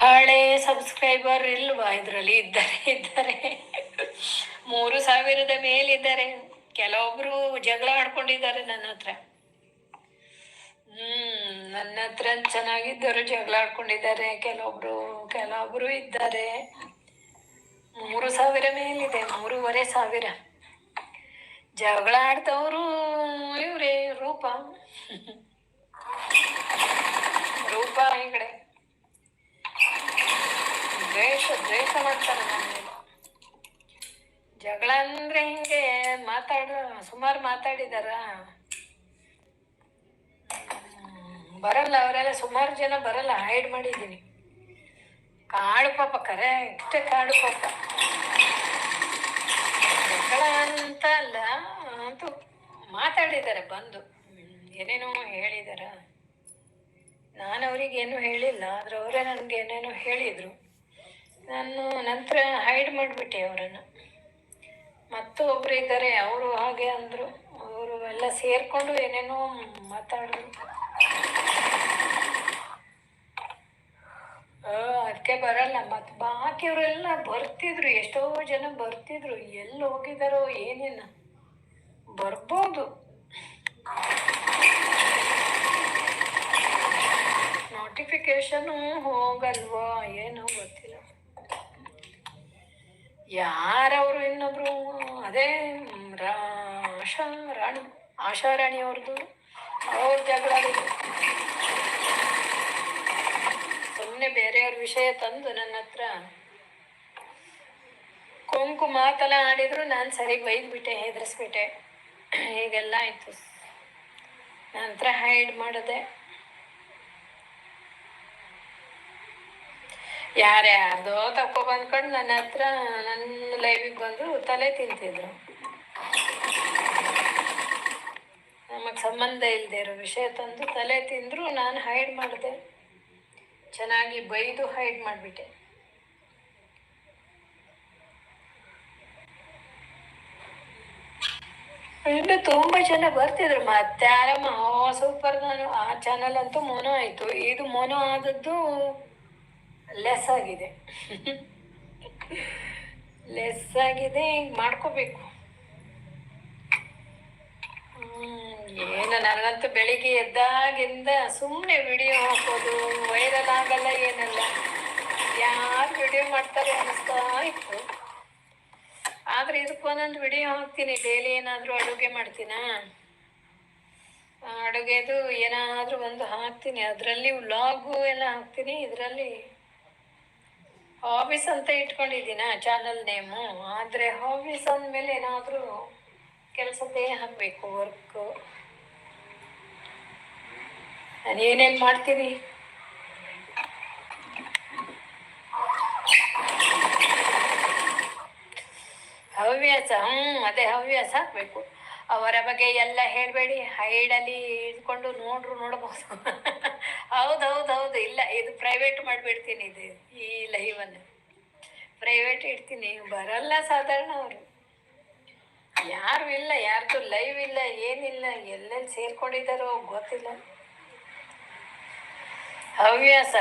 ಹಳೆ ಸಬ್ಸ್ಕ್ರೈಬರ್ ಇಲ್ವಾ ಇದರಲ್ಲಿ? ಇದ್ದಾರೆ ಇದ್ದಾರೆ. ಮೂರು ಸಾವಿರದ ಮೇಲಿದ್ದಾರೆ. ಕೆಲವೊಬ್ರು ಜಗಳ ಆಡ್ಕೊಂಡಿದ್ದಾರೆ ನನ್ನ ಹತ್ರ. ಹ್ಮ್, ನನ್ನ ಹತ್ರ ಚೆನ್ನಾಗಿದ್ದವರು ಜಗಳ ಆಡ್ಕೊಂಡಿದ್ದಾರೆ. ಕೆಲವೊಬ್ರು ಕೆಲವೊಬ್ರು ಇದ್ದಾರೆ. ಮೂರು ಸಾವಿರ ಮೇಲಿದೆ, ಮೂರುವರೆ ಸಾವಿರ. ಜಗಳ ಆಡ್ತವರು ಇವ್ರೆ ರೂಪ. ರೂಪ ಈ ಜಗಳ ಅಂದ್ರೆ ಹಿಂಗೆ? ಮಾತಾಡ, ಸುಮಾರು ಮಾತಾಡಿದಾರ. ಬರಲ್ಲ, ಅವರೆಲ್ಲ ಸುಮಾರು ಜನ ಬರಲ್ಲ ಹೈಡ್ ಮಾಡಿದ್ದೀನಿ. ಕಾಡು ಪಾಪ, ಕರೆ ಇಷ್ಟೇ ಕಾಡು ಪಾಪ. ಜಗಳ ಅಂತ ಅಲ್ಲ ಅಂತೂ ಮಾತಾಡಿದ್ದಾರೆ ಬಂದು. ಏನೇನೋ ಹೇಳಿದಾರ. ನಾನು ಅವ್ರಿಗೆ ಏನೂ ಹೇಳಿಲ್ಲ, ಆದ್ರೆ ಅವರೇ ನನಗೆ ಏನೇನೋ ಹೇಳಿದರು. ನಾನು ನಂತರ ಹೈಡ್ ಮಾಡಿಬಿಟ್ಟೆ ಅವರನ್ನು. ಮತ್ತು ಒಬ್ರು ಇದ್ದಾರೆ, ಅವರು ಹಾಗೆ ಅಂದರು. ಅವರು ಎಲ್ಲ ಸೇರಿಕೊಂಡು ಏನೇನೋ ಮಾತಾಡಿದ್ರು. ಅದಕ್ಕೆ ಬರಲ್ಲ. ಮತ್ತು ಬಾಕಿಯವರೆಲ್ಲ ಬರ್ತಿದ್ರು, ಎಷ್ಟೋ ಜನ ಬರ್ತಿದ್ರು. ಎಲ್ಲಿ ಹೋಗಿದ್ದಾರೋ ಏನೇನ. ಬರ್ಬೋದು. ನೋಟಿಫಿಕೇಶನು ಹೋಗಲ್ವಾ? ಏನೋ ಯಾರವರು ಇನ್ನೊಬ್ರು? ಅದೇ ರಾ- ಆಶಾ ರಾಣಿ ಆಶಾ ರಾಣಿ ಅವ್ರದ್ದು ಅವ್ರ ಜಗಳ ಸುಮ್ಮನೆ ಬೇರೆಯವ್ರ ವಿಷಯ ತಂದು ನನ್ನ ಹತ್ರ ಕೊಂಕು ಮಾತೆಲ್ಲ ಆಡಿದ್ರು ನಾನು ಸರಿಗೆ ಬೈದ್ಬಿಟ್ಟೆ, ಹೆದರ್ಸ್ಬಿಟ್ಟೆ. ಹೀಗೆಲ್ಲ ಆಯಿತು. ನಂತರ ಹೈಡ್ ಮಾಡಿದೆ. ಯಾರ್ಯಾರ್ದೋ ತಕೊ ಬಂದ್ಕೊಂಡು ನನ್ನ ಹತ್ರ ನನ್ನ ಲೈಫಿಗೆ ಬಂದು ತಲೆ ತಿಂತಿದ್ರು. ನಮಗೆ ಸಂಬಂಧ ಇಲ್ಲದೆ ಇರೋ ವಿಷಯ ತಂದು ತಲೆ ತಿಂದ್ರು ನಾನು ಹೈಡ್ ಮಾಡಿದೆ. ಚೆನ್ನಾಗಿ ಬೈದು ಹೈಡ್ ಮಾಡಿಬಿಟ್ಟೆ. ಇನ್ನು ತುಂಬ ಜನ ಬರ್ತಿದ್ರು ಮತ್ತೆ. ಆರಾಮ ಸೂಪರ್ ನಾನು, ಆ ಚಾನಲ್ ಅಂತೂ ಮೋನೋ ಆಯಿತು. ಇದು ಮೋನೋ ಆದದ್ದು ಲೆಸ್ ಆಗಿದೆ. ಲೆಸ್ ಆಗಿದೆ ಹಿಂಗೆ ಮಾಡ್ಕೋಬೇಕು ಏನು ನನಗಂತೂ ಬೆಳಿಗ್ಗೆ ಎದ್ದಾಗಿಂದ ಸುಮ್ಮನೆ ವಿಡಿಯೋ ಹಾಕೋದು ವೈರಲ್ ಆಗಲ್ಲ ಏನಲ್ಲ. ಯಾರು ವಿಡಿಯೋ ಮಾಡ್ತಾರೆ ಅನ್ನಿಸ್ತಾ ಇತ್ತು. ಆದ್ರೆ ಇದಕ್ಕೆ ಒಂದೊಂದು ವಿಡಿಯೋ ಹಾಕ್ತೀನಿ ಡೈಲಿ ಏನಾದರೂ ಅಡುಗೆ ಮಾಡ್ತೀನಾ? ಅಡುಗೆದು ಏನಾದರೂ ಒಂದು ಹಾಕ್ತೀನಿ, ಅದರಲ್ಲಿ ವ್ಲಾಗು ಎಲ್ಲ ಹಾಕ್ತೀನಿ, ಇದರಲ್ಲಿ ಹಾಬೀಸ್ ಅಂತ ಇಟ್ಕೊಂಡಿದ್ದೀನ? ಚಾನಲ್ ನೇಮು ಆದರೆ ಹಾಬೀಸ್ ಅಂದಮೇಲೆ ಏನಾದರೂ ಕೆಲಸದ್ದೇ ಹಾಕಬೇಕು ವರ್ಕು ನಾನು ಏನೇನು ಮಾಡ್ತೀನಿ ಹವ್ಯಾಸ ಹ್ಞೂ ಅದೇ ಹವ್ಯಾಸ ಹಾಕಬೇಕು ಅವರ ಬಗ್ಗೆ ಎಲ್ಲ ಹೇಳಬೇಡಿ. ಹೈಡಲ್ಲಿ ಇಟ್ಕೊಂಡು ನೋಡ್ರು ನೋಡ್ಬೋದು. ಹೌದು ಹೌದು ಇಲ್ಲ, ಇದು ಪ್ರೈವೇಟ್ ಮಾಡ್ಬಿಡ್ತೀನಿ ಇದು, ಈ ಲೈವನ್ನು ಪ್ರೈವೇಟ್ ಇಡ್ತೀನಿ ಬರಲ್ಲ ಸಾಧಾರಣ ಅವರು. ಯಾರು ಇಲ್ಲ, ಯಾರ್ದು ಲೈವ್ ಇಲ್ಲ, ಏನಿಲ್ಲ, ಎಲ್ಲೆಲ್ಲಿ ಸೇರ್ಕೊಂಡಿದ್ದಾರೋ ಗೊತ್ತಿಲ್ಲ. ಹವ್ಯಾಸ